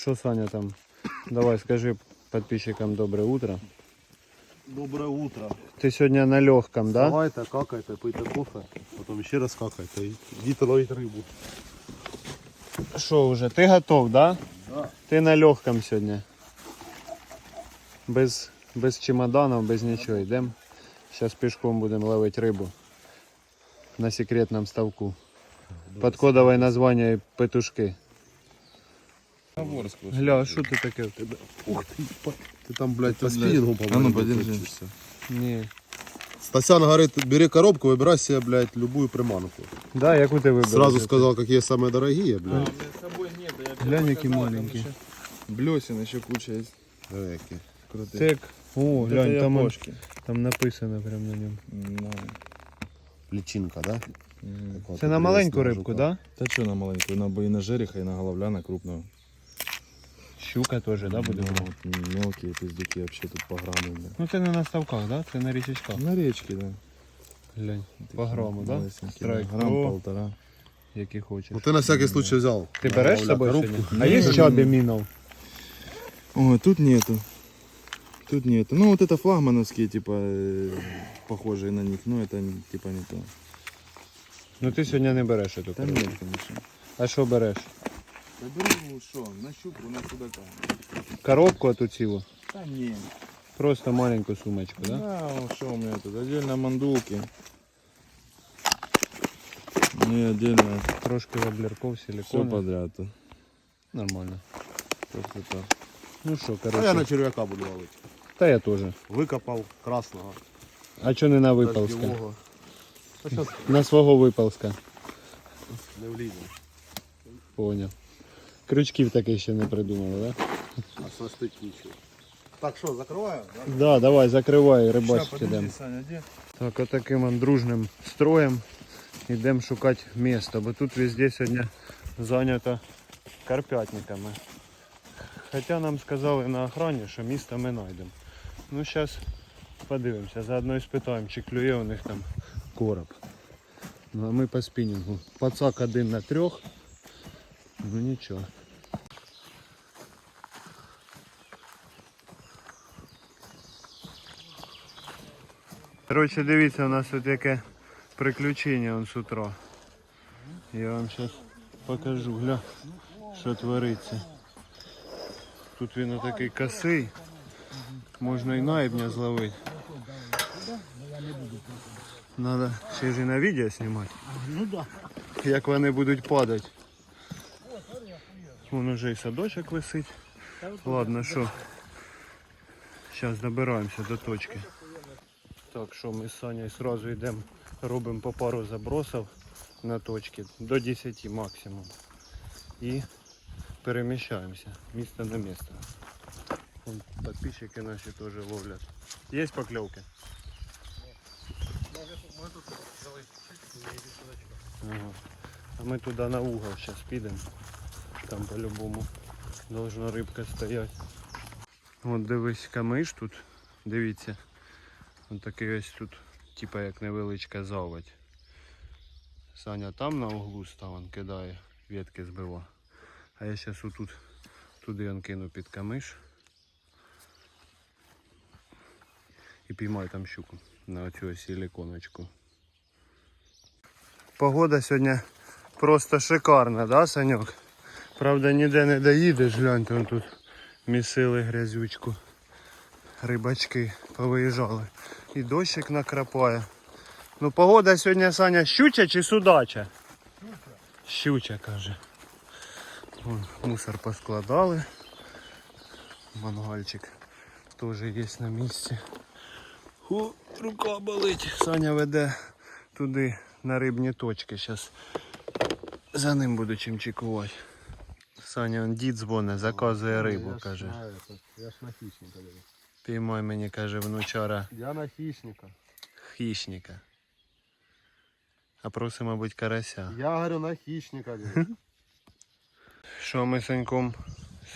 Що Саня там? Давай скажи подписчикам доброе утро. Доброе утро. Ти сьогодні на легком, да? Давайте, какайте, пийте кофе, потім ще раз какайте і йдіть ловити рибу. Що вже? Ти готов, да? Да. Ти на легком сьогодні. Без, без чемоданів, без нічого. Йдемо. Зараз пішком будемо ловити рибу. На секретному ставку. Под кодове названня петушки. Гля, а що ти таке в тебе? Ух ти, па- ти там, блядь, по спінінгу, А ну, по-моєму, подержи. точишся. Ні. Стасян говорит, бери коробку, выбирай себе, блядь, любую приманку. Да, яку ти вибрав? Сразу сказал, какие самые дорогие, блядь. с собой нет, я Глянь, які маленькі. Блесен еще куча есть. Давай, які. Крутые. Тек. О, глянь, там, он- япошки. там написано прямо на ньому. Ну, Личинка, да? м. Це на маленьку рибку, да? Та что на маленькую? На, бо- и на жереха, и на головля, на крупную. Щука теж, да, буде? Ну, вот мелкие пиздюки вообще тут по грамму. бля. Ну це не на ставках, да? Це на річечках. На речке, да. Глянь, по Такие граму, да? малесенькие, Страйк Грамм Про, полтора. які хочеш. Ну ти на всякий случай взял. Ти береш з собою коробку? сьогодні? А є чабі мінов? Ой, тут нету. Тут нету. Ну вот это флагмановские, типа, э, похожие на них. Ну это типа не то. Ну ти сьогодні не береш эту Там коробку. нет, конечно. А що береш? Да беру, что, на щуку, на судака. Коробку оту цілу? Да не. Просто маленьку сумочку, да? Да, что у меня тут? Отдельно мандулки. Ну и отдельно Трошки воблерков, все силикона. подряд. тут. Нормально. Просто так. Ну що, А я на коротше. черв'яка буду ловити. Та я теж. Викопав красного, А чого не на випалска? дождевого. Та зараз На свого випалска. не влізе. Поняв. Крючків таких ще не придумали, да? А свистить нічого. Так що, закриваю? Да? Да, давай, закривай, подожди, йдемо. Так, отаким он дружним строєм йдемо шукати місто, бо тут везде сьогодні зайнято карпятниками. Хоча нам сказали на охрані, що місто ми знайдемо. Ну зараз подивимося, заодно і спитаємо, чи клює у них там короб. Ну а ми по спінінгу. Пацак один на трьох. Ну нічого. Коротше, дивіться, у нас тут яке приключення он з утра. Я вам зараз покажу, гля, що твориться. Тут він отакий косий. Можна і наїбня зловити. Надо ще ж і на відео знімати. Ну да. Як вони будуть падати. Вон уже і садочок висить. Ладно, що. Зараз добираємося до точки. Так, що ми з Санєю одразу йдемо, робимо по пару забросів на точки до 10 максимум. І переміщаємося місце на місце. Вон Підписчики наші теж ловлять. Є покльовки? А ми туди на угол зараз підемо. Там по-любому должна рибка стояти. От дивись камиш тут. Дивіться. Ось такий ось тут, типа як невеличка заводь. Саня там на углу став, он кидає, ветки збива. А я зараз отут туди он кину під камиш. І піймаю там щуку на оцю ось силиконочку. Погода сьогодні просто шикарна, да, Саньок? Правда, ніде не доїдеш, гляньте, он тут місили грязючку. Рибачки повиїжджали. І дощик накрапає. Ну погода сьогодні, Саня, щуча чи судача? Щуча, каже. Вон, мусор поскладали. Мангальчик теж є на місці. О, рука болить. Саня веде туди на рибні точки. Зараз за ним буду чим чекувати. Саня, он дід дзвоне, заказує рибу, каже. Я ж на хищника. дивлюсь. Піймай мені, каже, внучара Я на хищника. хищника. А проси, мабуть, карася. Я говорю на хищника. Що ми з Саньком,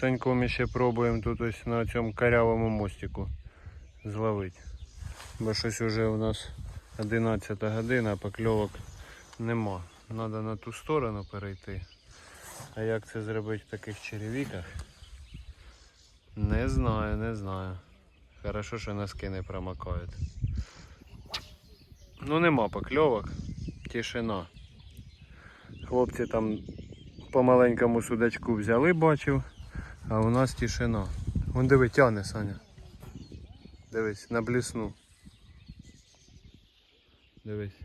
Саньком ще пробуємо тут ось на цьому карявому мостику зловити. Бо щось уже у нас 11 година, а покльовок нема. Треба на ту сторону перейти. А як це зробити в таких черевіках? Не знаю, не знаю. Хорошо, що носки не промокають. Ну нема покльовок. Тишина. Хлопці там по маленькому судачку взяли, бачив, а у нас тишина. Вон диви, тяне, Саня. Дивись, на блісну. Дивись.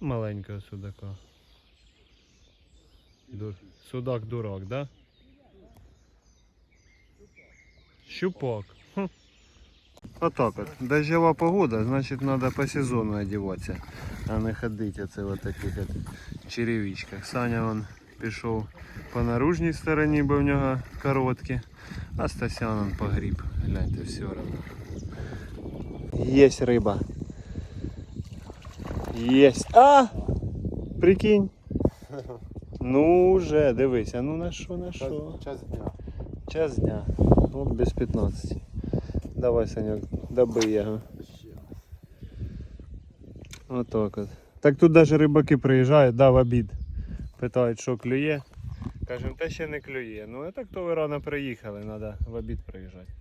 Маленького судака. Судак дурак, да? Щупак. Хм. Отак от. Дождева погода, значить треба по сезону одягатися, а не ходити оце в таких от черевичках. Саня вон пішов по наружній стороні, бо в нього короткі, а Стасян он погріб. Гляньте, все одно. Есть риба. Есть. А! Прикинь. Ну вже, дивись, а ну на що, на що? Час дня. Час дня. Ну, без 15. Давай, Санек, добий його. Отак от. Так тут навіть рибаки приїжджають, дав обід. Питають, що клює. Кажемо, та ще не клює. Ну а так то ви рано приїхали, треба в обід приїжджати.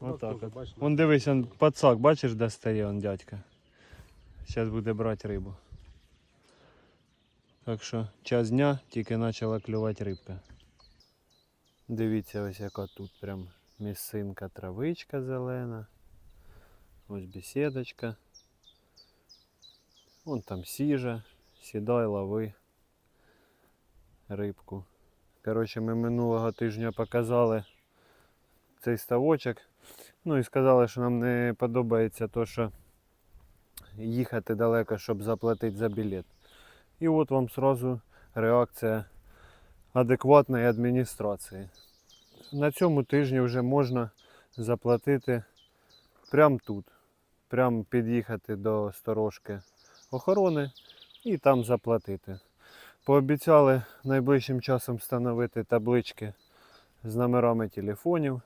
Отак теж, от. Вон дивись, он пацак, бачиш, де стає он дядька. Зараз буде брати рибу. Так що час дня тільки почала клювати рибка. Дивіться, ось яка тут прям місцинка, травичка зелена. Ось бесідочка. Вон там сіжа. Сідай, лови рибку. Коротше, ми минулого тижня показали цей ставочок. Ну і сказали, що нам не подобається то, що їхати далеко, щоб заплатити за білет. І от вам сразу реакція адекватної адміністрації. На цьому тижні вже можна заплатити прямо тут. Прямо під'їхати до сторожки охорони і там заплатити. Пообіцяли найближчим часом встановити таблички з номерами телефонів,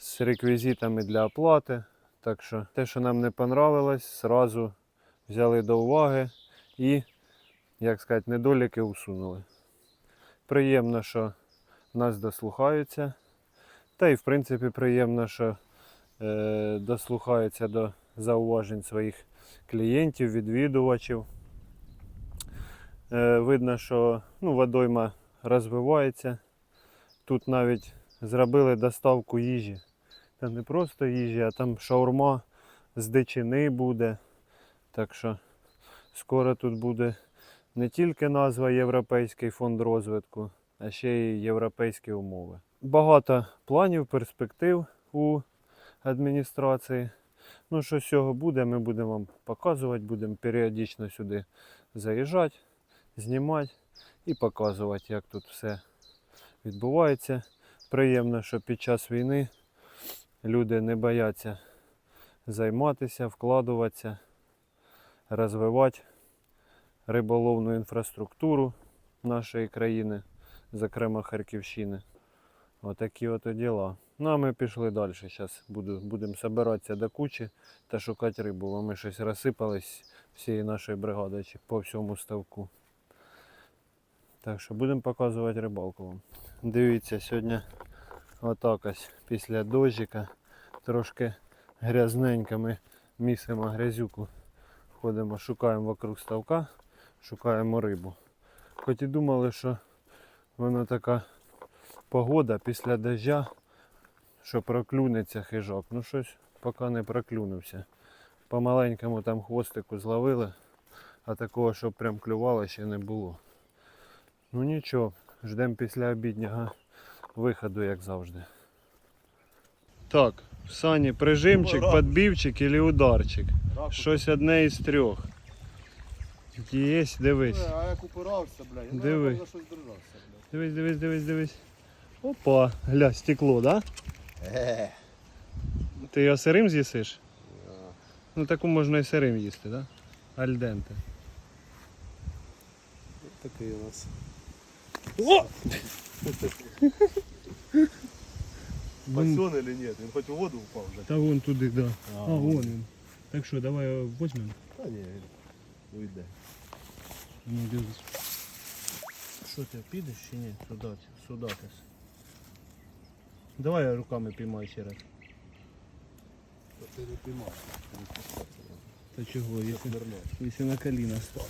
з реквізитами для оплати. Так що те, що нам не понравилось, зразу взяли до уваги і, як сказати, недоліки усунули. Приємно, що нас дослухаються. Та й в принципі приємно, що е, дослухаються до зауважень своїх клієнтів, відвідувачів. Е, видно, що ну, водойма розвивається. Тут навіть зробили доставку їжі. Та не просто їжі, а там шаурма з дичини буде. Так що скоро тут буде не тільки назва Європейський фонд розвитку, а ще й європейські умови. Багато планів, перспектив у адміністрації. Ну, що з цього буде, ми будемо вам показувати, будемо періодично сюди заїжджати, знімати і показувати, як тут все відбувається. Приємно, що під час війни люди не бояться займатися, вкладуватися, розвивати риболовну інфраструктуру нашої країни, зокрема Харківщини. Отакі от діла. Ну а ми пішли далі. Зараз будемо збиратися до кучі та шукати рибу. Бо ми щось розсипались нашої бригади чи по всьому ставку. Так що будемо показувати рибалку вам. Дивіться, сьогодні отак ось після дощика трошки грязненько ми місимо грязюку. Ходимо, шукаємо вокруг ставка, шукаємо рибу. Хоч і думали, що вона така погода після дождя, що проклюнеться хижак. Ну щось поки не проклюнувся. По маленькому там хвостику зловили, а такого, щоб прям клювало, ще не було. Ну нічого, ждемо після обіднього виходу, як завжди. Так, в сані прижимчик, подбівчик или ударчик. Щось одне із трьох. Є, дивись. А як упирався, бля, я Диви. щось держався, бля. Дивись, дивись, дивись, дивись. Опа, гля, стекло, да? Е. Ти його сирим з'їсиш? Ну таку можна і сирим їсти, да? Альденте. Такий у нас. О! Пасен или нет? Він хоч у воду впав вже. Та вон туди, да. А, А, вон він. Так що, давай його візьмемо. Та ні, він уйде. Ну, дивись. Що ти підеш чи ні? Сюди. Давай я руками піймаю ще раз. Ти не піймав. Та чого, якщо, якщо на коліна став.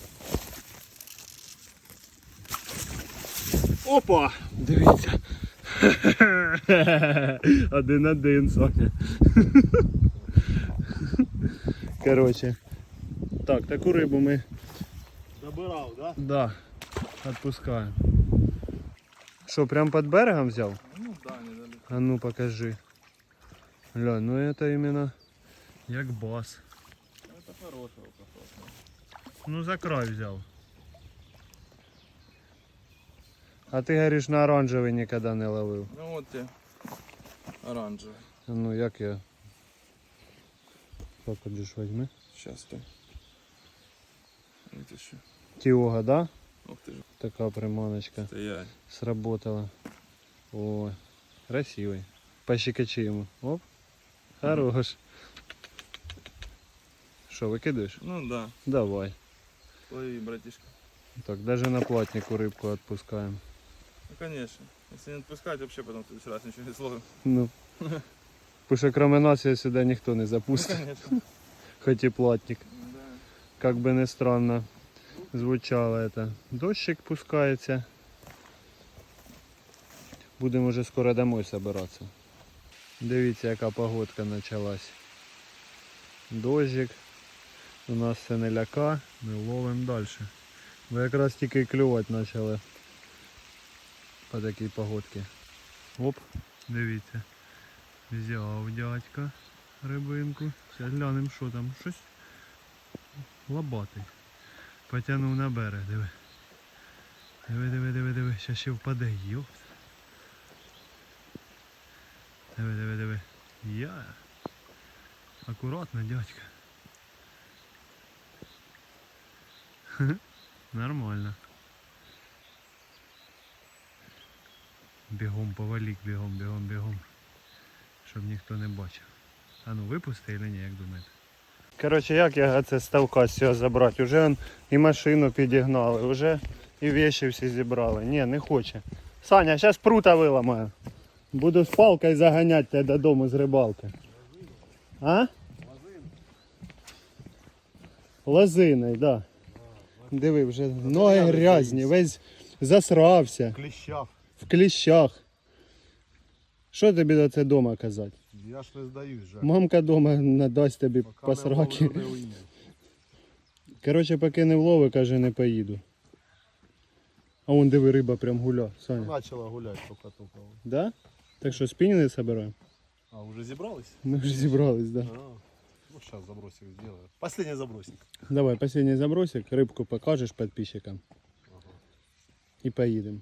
Опа! Дивіться. Один-один, Соня. Короче. Так, таку рибу ми Добирав, да? да, отпускаем. Що, прям под берегом взяв? Ну да, недалеко. А ну покажи. Глянь, ну это именно як бас. Это хорошего кусок. Ну за край взяв. А ти говориш на оранжевий ніколи не ловив. Ну вот тебе оранжевый. Ну як я. Покажеш возьми. Сейчас ты. Вот еще. Тіога, да? Ух ты же. Така приманочка. Это я. Сработала. О, красивый. Пощекочи ему. Оп. Хорош. Що, викидаєш? Ну да. Давай. Лови, братишка. Так, даже на платнику рыбку отпускаем. Ну конечно. Если не отпускать, вообще потом в следующий раз ничего не словим. Ну. Потому что кроме нас я сюда никто не Ну запустит. конечно. Хоть и платник. Да. Как бы ни странно звучало это. Дощик пускается. Будемо уже скоро домой собираться. Дивіться, яка погодка почалась. Дощик. У нас все не ляка, ми ловимо далі. Бо якраз тільки клювати почали по такій погодці. Оп, дивіться. Взяв дядька рибинку. Зараз глянемо, що там. Щось лобатий. Потягнув на берег, диви. Диви, диви, диви, диви. Щас ще впаде. Йопт. Диви, диви, диви. Я. Акуратно, дядька. Нормально. Бігом повалік, бігом, бігом, бігом. Щоб ніхто не бачив. А ну випусти или ні, як думаєте? Коротше, як я це ставка з цього забрати? Уже он і машину підігнали, вже і вещи всі зібрали. Ні, не хоче. Саня, зараз прута виламаю. Буду з палкою заганяти тебе додому з рибалки. А? Лозиною, так. Да. Диви, вже ноги грязні, весь засрався, Кліщав. в кліщах. Що тобі до це дома казати? Я ж не здаюсь же. Мамка дома надасть тобі Поки посраки. не не уйду. Коротше, поки не влови, каже, не поїду. А вон диви, риба прям гуля, Саня. Начала гулять только-только. Да? Так що спінінги собираємо? А, уже зібрались? Ми вже зібрались, да. А, ну сейчас забросик сделаю. Последний забросик. Давай, останній забросик, рибку покажеш підписчикам. І поїдемо.